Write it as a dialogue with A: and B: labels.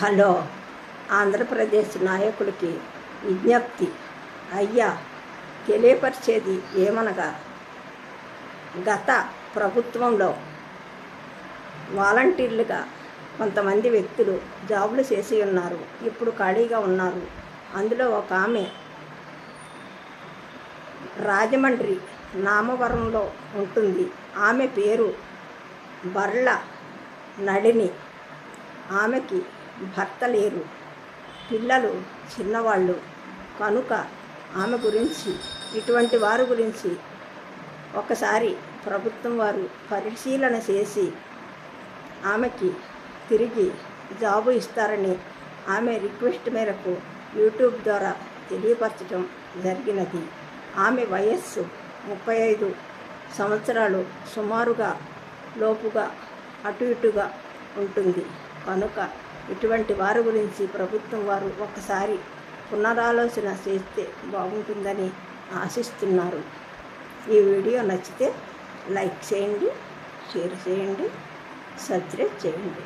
A: hello Andhra Pradesh నాయకుడికి విజ్ఞప్తి అయ్యా తెలియపరిచేది ఏమనగా గత ప్రభుత్వంలో వాలంటీర్లుగా కొంతమంది వ్యక్తులు జాబులు చేసి ఉన్నారు ఇప్పుడు ఖాళీగా ఉన్నారు అందులో ఒక ఆమె రాజమండ్రి నామవరంలో ఉంటుంది ఆమె పేరు బర్ల నడిని ఆమెకి భర్త లేరు పిల్లలు చిన్నవాళ్ళు కనుక ఆమె గురించి ఇటువంటి వారి గురించి ఒకసారి ప్రభుత్వం వారు పరిశీలన చేసి ఆమెకి తిరిగి జాబు ఇస్తారని ఆమె రిక్వెస్ట్ మేరకు యూట్యూబ్ ద్వారా తెలియపరచడం జరిగినది ఆమె వయస్సు ముప్పై ఐదు సంవత్సరాలు సుమారుగా లోపుగా అటు ఇటుగా ఉంటుంది కనుక ఇటువంటి వారి గురించి ప్రభుత్వం వారు ఒకసారి పునరాలోచన చేస్తే బాగుంటుందని ఆశిస్తున్నారు ఈ వీడియో నచ్చితే లైక్ చేయండి షేర్ చేయండి సబ్స్క్రైబ్ చేయండి